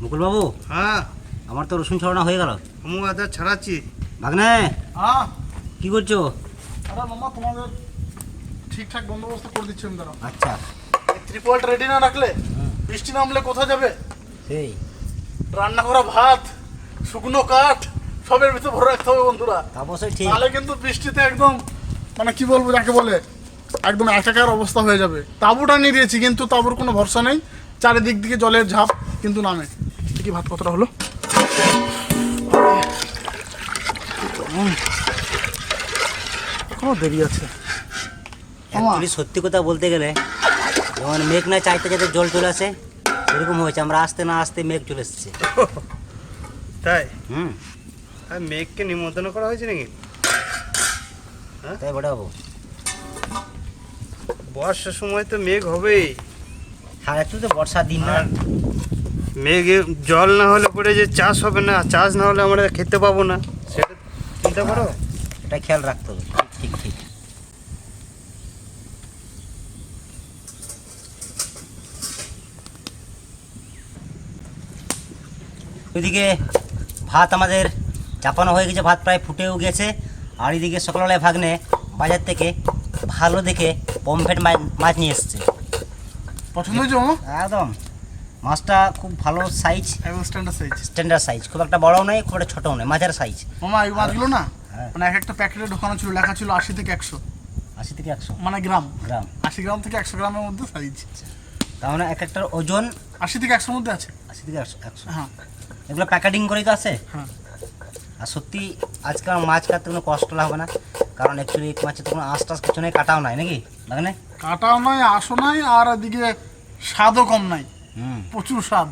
মুকুল বাবু হ্যাঁ। আমার তো রসুন ছড়ানো হয়ে গেল। আমি আদা ছাড়াচ্ছি। ভাগ্নে হ্যাঁ। কি করছ? আরে মামা তোমাদের ঠিকঠাক বন্দোবস্ত করে দিচ্ছি আমি দাঁড়াও। আচ্ছা। ত্রিপলটা রেডি না রাখলে বৃষ্টি নামলে কোথায় যাবে? সেই। রান্না করা ভাত শুকনো কাঠ সবের ভিতরে ভরে রাখতে হবে বন্ধুরা। তা অবশ্যই ঠিক। তাহলে কিন্তু বৃষ্টিতে একদম মানে কি বলব যাকে বলে একদম একাকার অবস্থা হয়ে যাবে। তাঁবুটা নিয়ে দিয়েছি কিন্তু তাঁবুর কোনো ভরসা নেই। চারিদিক দিকে জলের ঝাঁপ কিন্তু নামে। কি ভাত কতটা হলো? এখনও দেরি আছে। অ্যাকচুয়ালি সত্যি কথা বলতে গেলে যেমন মেঘ না চাইতে চাইতে জল চলে আসে এরকম হয়েছে আমরা আসতে না আসতে মেঘ চলে এসেছে। তাই? হুম। আর মেঘকে নিমন্ত্রণ করা হয়েছে নাকি? তাই বড় বাবু। বর্ষার সময় তো মেঘ হবেই। হ্যাঁ একটু তো বর্ষার দিন না। আর মেঘে জল না হলে পরে যে চাষ হবে না চাষ না হলে আমরা খেতে পাবো না। সেটা চিন্তা করো। এটা খেয়াল রাখতে হবে। ঠিক ঠিক ঠিক। ওইদিকে ভাত আমাদের চাপানো হয়ে গেছে ভাত প্রায় ফুটেও গেছে। আর এদিকে সকালবেলায় ভাগ্নে বাজার থেকে ভালো দেখে পমফেট মাছ নিয়ে এসছে। পছন্দ হয়েছে একদম। মাছটা খুব ভালো সাইজ একদম স্ট্যান্ডার্ড সাইজ স্ট্যান্ডার্ড সাইজ খুব একটা বড়ও নয় খুব একটা ছোটও নয় মাঝার সাইজ মামা এই মাছগুলো না হ্যাঁ। মানে এক একটা প্যাকেটে ঢোকানো ছিল লেখা ছিল আশি থেকে একশো। আশি থেকে একশো। মানে গ্রাম। গ্রাম। আশি গ্রাম থেকে একশো গ্রামের মধ্যে সাইজ তার মানে এক একটার ওজন আশি থেকে একশোর মধ্যে আছে। আশি থেকে একশো একশো। হ্যাঁ। এগুলো প্যাকেটিং করেই তো আছে? হ্যাঁ। আর সত্যি আজকাল মাছ কাটতে কোনো কষ্ট হবে না কারণ অ্যাকচুয়ালি মাছের তো কোনো আঁশ টাশ কিছু নেই কাটাও নাই নাকি? কাটাও নয় আসো নাই আর এদিকে স্বাদও কম নাই। প্রচুর স্বাদ।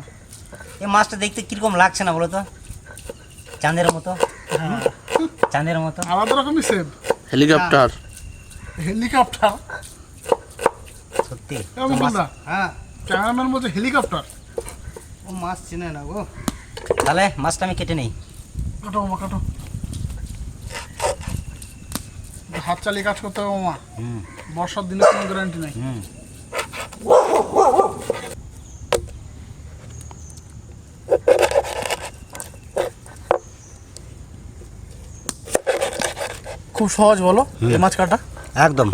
এই মাছটা দেখতে কীরকম লাগছে না বলো তো? চাঁদের মতো। হ্যাঁ। চাঁদের মতো। আলাদা রকমই সেভ হেলিকপ্টার হেলিকপ্টার সত্যি। হ্যাঁ। ক্যামেরাম্যান বলছে হেলিকপ্টার ও মাছ চেনে না গো। তাহলে মাছটা আমি কেটে নেই। কাটো মামা কাটো। হাত চালিয়ে কাজ করতে হবে হুম। বর্ষার দিনের কোনো গ্যারান্টি নেই। হুম। খুব সহজ বলো এই মাছ কাটা? একদম।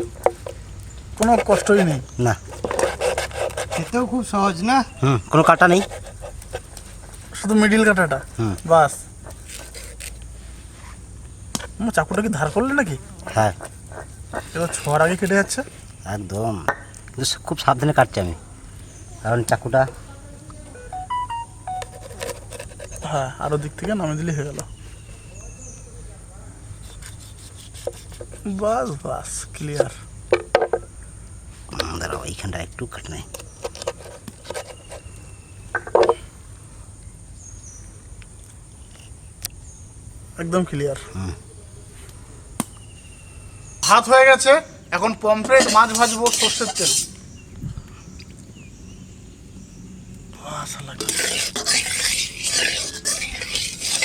কোনো কষ্টই নেই। না। খেতেও খুব সহজ না? হুম কোনো কাটা নেই। শুধু মিডিল কাটাটা? হুম। বাস। চাকুটা কি ধার করলে নাকি? হ্যাঁ। এবার ছোঁয়ার আগে কেটে যাচ্ছে। একদম। কিন্তু খুব সাবধানে কাটছি আমি। কারণ চাকুটা হ্যাঁ আরও দিক থেকে নামে দিলে হয়ে গেল। বাস বাস ক্লিয়ার দাঁড়াও এইখানটা একটু কাট নেই একদম ক্লিয়ার হুম। ভাত হয়ে গেছে এখন পমফ্রেট মাছ ভাজবো সর্ষের তেল।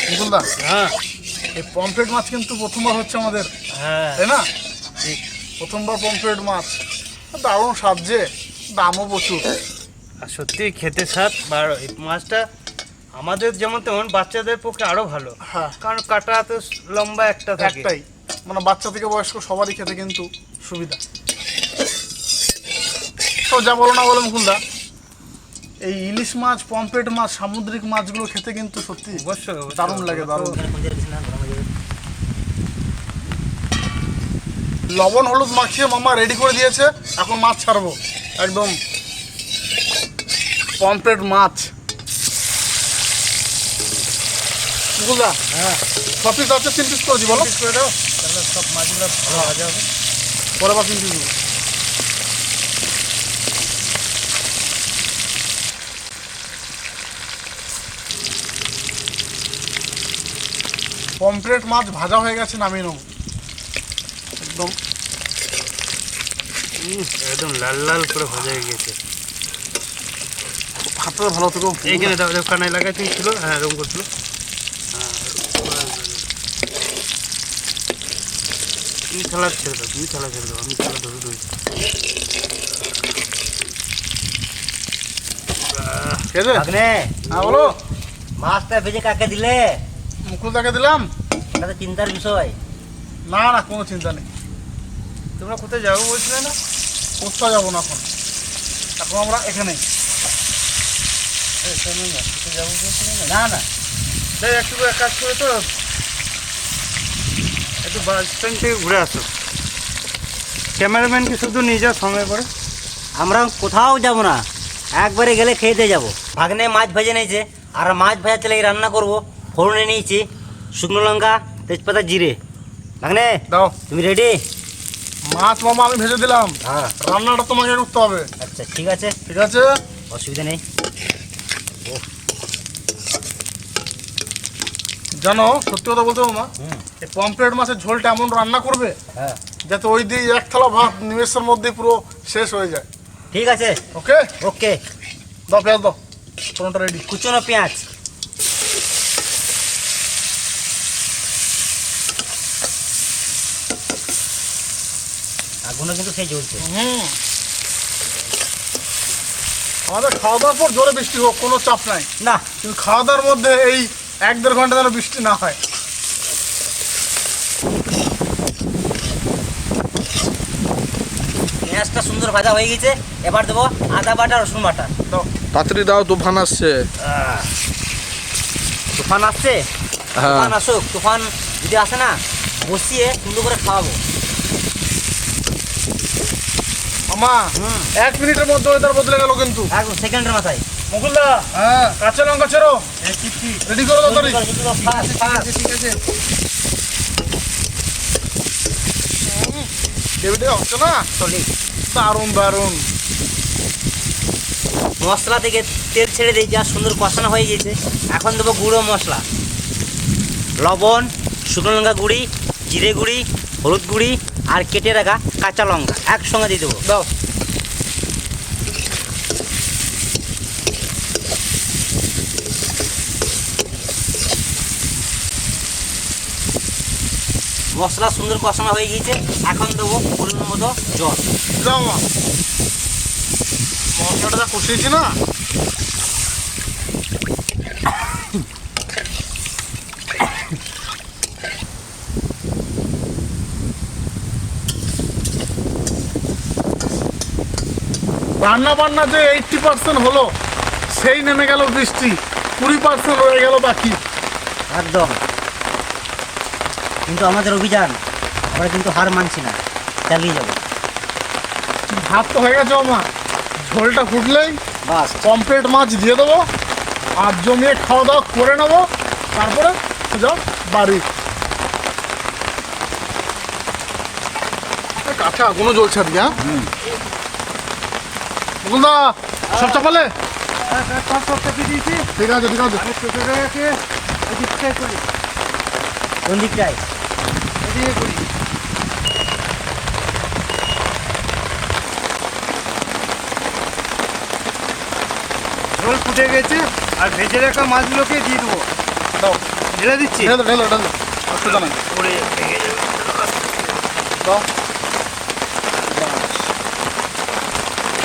মুকুলদা হ্যাঁ। এই পমফ্রেট মাছ কিন্তু প্রথমবার হচ্ছে আমাদের। তাই না? প্রথমবার পমফ্রেট মাছ। দারুণ স্বাদ যে দামও প্রচুর। আর সত্যি খেতে স্বাদ আর এই মাছটা আমাদের যেমন তেমন বাচ্চাদের পক্ষে আরও ভালো। হ্যাঁ। কারণ কাটা তো লম্বা একটা থাকে। একটাই। মানে বাচ্চা থেকে বয়স্ক সবারই খেতে কিন্তু সুবিধা। তো যা বলো না বলো মুকুলদা এই ইলিশ মাছ পমফ্রেট মাছ সামুদ্রিক মাছগুলো খেতে কিন্তু সত্যি অবশ্যই। দারুণ লাগে দারুণ এখানে কোন জায়গায় দিস না, গরম হয়ে যাবে। লবণ হলুদ মাখিয়ে মামা রেডি করে দিয়েছে। এখন মাছ ছাড়বো। একদম পমফ্রেট মাছ। মুকুলদা হ্যাঁ। ছ পিস আছে তিন পিস করে দিই বলো করে দাও তাহলে সব মাছগুলো ভালো ভাজা হবে পরে বা তিন পিস পমফ্রেট মাছ ভাজা হয়ে গেছে নামিয়ে নেব। একদম। একদম লাল লাল করে ভাজা হয়ে গেছে। হাতটা ভালো থেকে। এইখানে কানায় লাগাই ছিল হ্যাঁ এরকম করছিল। হ্যাঁ, তুমি থালা ছেড়ে দাও তুমি থালা ছেড়ে দাও আমি থালা ধরে ধরি হ্যাঁ বলো মাছটা ভেজে কাকে দিলে? মুকুলদাকে দিলাম? এটা চিন্তার বিষয়। না না কোনো চিন্তা নেই। তোমরা কোথায় যাব বলছিলে না? কোথাও যাব না এখন? এখন আমরা এখানে না, যাব না? দেখ একটু এক কাজ করে তো। একটু বাস স্ট্যান্ড থেকে ঘুরে আসো। ক্যামেরাম্যানকে শুধু নিয়ে যাও সঙ্গে করে। আমরা কোথাও যাব না। একবারে গেলে খেতে যাব। ভাগ্নে মাছ ভেজে নিয়েছে। আর মাছ ভাজা তেলে রান্না করব। ফোড়নে নিয়েছি। শুকনো লঙ্কা তেজপাতা জিরে। ভাগ্নে দাও। তুমি রেডি মাছ মামা আমি ভেজে দিলাম। হ্যাঁ। রান্নাটা তোমাকে করতে হবে। আচ্ছা ঠিক আছে। ঠিক আছে? অসুবিধা নেই। জানো সত্যি কথা বলতে মামা এই পমপ্লেট মাছের ঝোলটা এমন রান্না করবে হ্যাঁ। যাতে ওই দিয়ে এক থালা ভাত নিমেষের মধ্যে পুরো শেষ হয়ে যায়। ঠিক আছে। ওকে? ওকে। দাও পেঁয়াজ দাও। কোনটা রেডি কুচনো পেঁয়াজ। আগুনও কিন্তু সেই জ্বলছে হুম আমাদের খাওয়া দাওয়ার পর জোরে বৃষ্টি হোক কোনো চাপ নাই। না। কিন্তু খাওয়া দাওয়ার মধ্যে এই এক দেড় ঘণ্টা যেন বৃষ্টি না হয়। পেঁয়াজটা সুন্দর ভাজা হয়ে গেছে এবার দেবো আদা বাটা রসুন বাটা। তাড়াতাড়ি দাও তুফান আসছে। তুফান আসছে? হ্যাঁ। তুফান আসুক তুফান যদি আসে না বসিয়ে সুন্দর করে খাওয়াবো। এক মিনিটের মধ্যে ওয়েদার বদলে গেল কিন্তু। একদম সেকেন্ডের মাথায়। মুকুলদা হ্যাঁ। কাঁচা লঙ্কা ছেড়ো। রেডি করো তাড়াতাড়ি ফাস্ট ফাস্ট ঠিক আছে ডেবিটে হচ্ছে না? চলি। দারুণ দারুণ। মশলা থেকে তেল ছেড়ে দিই যা সুন্দর কষানো হয়ে গেছে এখন দেবো গুঁড়ো মশলা। লবণ শুকনো লঙ্কা গুঁড়ি জিরে গুঁড়ি হলুদ গুঁড়ি আর কেটে রাখা কাঁচা লঙ্কা একসঙ্গে দিয়ে দেবো। দাও। মশলা সুন্দর কষানো হয়ে গিয়েছে এখন দেবো পরিমাণ মতো জল। মশলাটা কষিয়েছি না রান্না বান্না যে এইটটি পার্সেন্ট হলো সেই নেমে গেল বৃষ্টি কুড়ি পার্সেন্ট রয়ে গেল বাকি। একদম। কিন্তু আমাদের অভিযান আমরা কিন্তু হার মানছি না চালিয়ে যাব। ভাত তো হয়ে গেছে আমার। ঝোলটা ফুটলেই বাস। পমপ্লেট মাছ দিয়ে দেবো আর জমিয়ে খাওয়া দাওয়া করে নেব তারপরে যাও বাড়ি। কাছে আগুনও জ্বলছে আজকে হ্যাঁ? মুকুলদা সব চাপালে ঠিক আছে ঠিক আছে কোন দিকটায় ঝোল ফুটে গেছে আর ভেজে রাখা মাছগুলোকে দিয়ে দেবো দাও ঢেলে দিচ্ছি ঢেলে ঢেলে ঢেলে। অসুবিধা নাই পরে ভেঙে যাবে দাও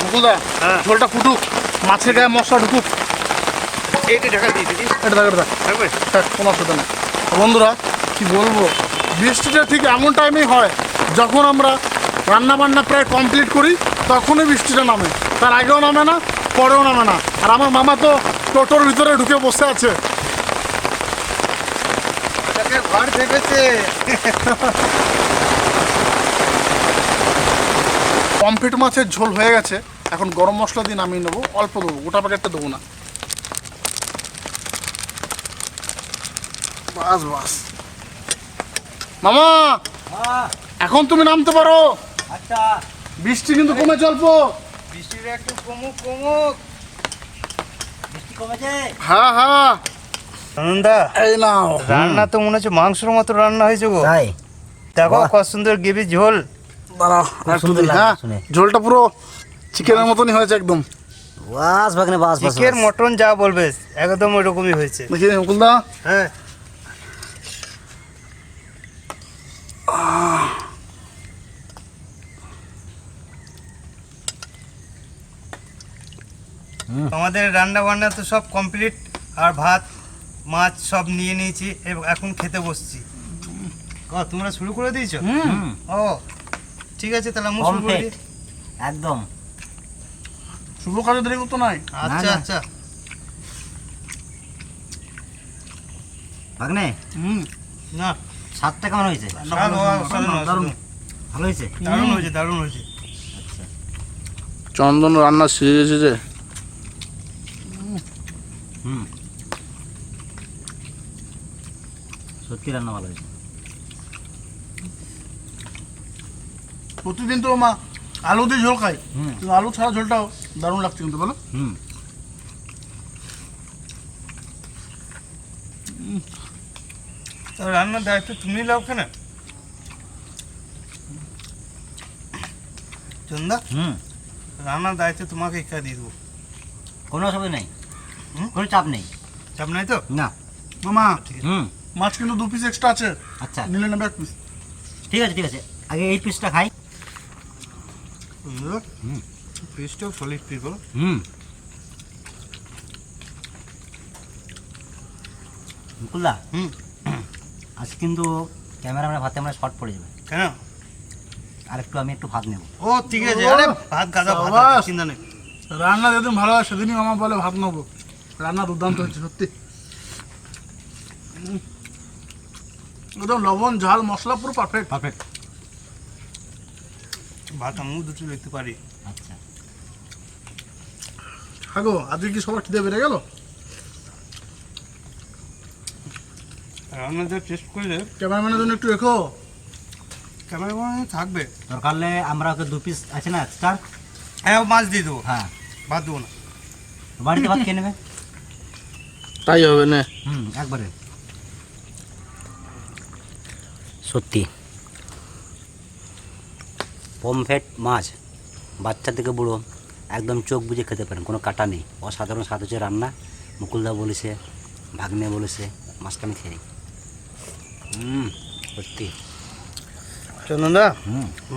মুকুলদা হ্যাঁ। ঝোলটা ফুটুক মাছের গায়ে মশলা ঢুকুক। এইটা ঢাকা দিয়ে দিদি এটা দেখ থাকবে? থাক, কোনো অসুবিধা নেই। বন্ধুরা কি বলব? বৃষ্টিটা ঠিক এমন টাইমেই হয় যখন আমরা রান্না বান্না প্রায় কমপ্লিট করি তখনই বৃষ্টিটা নামে। তার আগেও নামে না পরেও নামে না। আর আমার মামা তো টোটোর ভিতরে ঢুকে বসে আছে। ঘর মাছের ঝোল হয়ে গেছে। এখন গরম মশলা দিয়ে নামিয়ে নেব অল্প দেবো গোটা প্যাকেটটা দেবো না। বাস বাস। মামা এখন তুমি নামতে পারো। আচ্ছা। বৃষ্টি কিন্তু কমেছে অল্প। বৃষ্টির একটু কমুক কমুক। বৃষ্টি কমেছে? হ্যাঁ হ্যাঁ। আনন্দা এই নাও। রান্না তো মনে হচ্ছে মাংসের মতো রান্না হয়েছে গো। তাই? দেখো কত সুন্দর ঝোল। দাঁড়াও হ্যাঁ। ঝোলটা পুরো চিকেনের মতনই হয়েছে একদম। বাস ভাগনে বাস বাস চিকেন মটন যা বলবে একদম ওইরকমই হয়েছে। দেখি মুকুলদা হ্যাঁ। আমাদের রান্না বান্না তো সব কমপ্লিট আর ভাত মাছ সব নিয়ে নিয়েছি এবং এখন খেতে বসছি। ও তোমরা শুরু করে দিয়েছ? হুম। ও ঠিক আছে তাহলে আমি শুরু করে দিই। একদম। শুভ কাজে দেরি করতো নাই? আচ্ছা আচ্ছা। ভাগ্নে? হুম। না। স্বাদটা কেমন হয়েছে। ভালো হয়েছে? দারুণ হয়েছে দারুণ হয়েছে। আচ্ছা। চন্দন রান্না যে। হুম। সত্যি রান্না ভালো হয়েছে। প্রতিদিন তো মা আলু দিয়ে ঝোল খাই। হুম। কিন্তু আলু ছাড়া ঝোলটাও দারুণ লাগছে কিন্তু বলো। হুম। তো রান্নার দায়িত্ব তুমি লাও কেন? চন্দা হুম। রান্নার দায়িত্ব তোমাকে একা দিয়ে দেবো। কোনো অসুবিধা নেই। হুম? কোনো চাপ নেই। চাপ নাই তো? না। মামা হুম। মাছ কিন্তু দু পিস এক্সট্রা আছে। আচ্ছা। নিলে নেবে এক পিস ঠিক আছে ঠিক আছে। আগে এই পিসটা খাই। হুম। পিসটাও সলিড পিস বলো হুম। মুকুলদা হুম। আজ কিন্তু ক্যামেরাম্যানের ভাতে আমরা শর্ট পড়ে যাবে। কেন? আর একটু আমি একটু ভাত নেব। ও ঠিক আছে। আরে ভাত গাদা ভাত চিন্তা নেই। রান্না যেদিন ভালো হয় সেদিনই মামা বলে ভাত নেব। রান্না দুর্দান্ত হচ্ছে সত্যি। উম। একদম লবণ ঝাল মশলা পুরো পারফেক্ট পারফেক্ট ভাত আমিও দুটো লিখতে পারি। আচ্ছা। থাকো আজকে কি সবার খিদে বেড়ে গেল? রান্না যা টেস্ট করলে ক্যামেরাম্যানের জন্য একটু রেখো। ক্যামেরা মনে থাকবে। দরকার হলে আমরা ওকে দু পিস আছে না এক্সট্রা হ্যাঁ মাছ দিয়ে দেবো। হ্যাঁ। ভাত দেবো না। বাড়িতে ভাত খেয়ে নেবে? তাই হবে না। হুম একবারে। সত্যি। পমফেট মাছ বাচ্চা থেকে বুড়ো একদম চোখ বুজে খেতে পারেন কোনো কাটা নেই। অসাধারণ স্বাদ হচ্ছে রান্না। মুকুলদা বলেছে ভাগ্নে বলেছে মাছটা আমি খেয়ে হুম সত্যি। চন্দনদা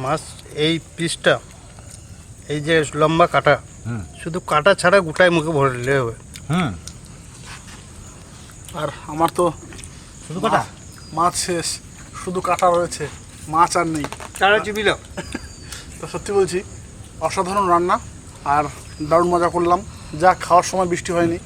মাছ এই পিসটা এই যে লম্বা কাটা হুম। শুধু কাটা ছাড়া গোটায় মুখে ভরলে হবে। হুম। আর আমার তো শুধু কটা? মাছ শেষ শুধু কাটা রয়েছে মাছ আর নেই। তারা চিবিল? তো সত্যি বলছি অসাধারণ রান্না আর দারুণ মজা করলাম। যা খাওয়ার সময় বৃষ্টি হয়নি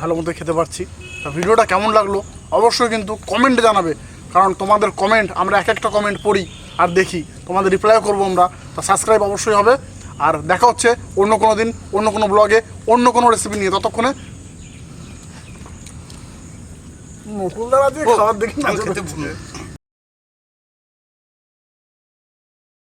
ভালো মতো খেতে পারছি। তা ভিডিওটা কেমন লাগল অবশ্যই কিন্তু কমেন্টে জানাবে কারণ তোমাদের কমেন্ট আমরা এক একটা কমেন্ট পড়ি আর দেখি। তোমাদের রিপ্লাইও করব আমরা তা সাবস্ক্রাইব অবশ্যই হবে। আর দেখা হচ্ছে অন্য কোনো দিন অন্য কোনো ব্লগে অন্য কোনো রেসিপি নিয়ে। ততক্ষণে মুকুলদার আজকে খাবার দেখি না খেতে ভুলে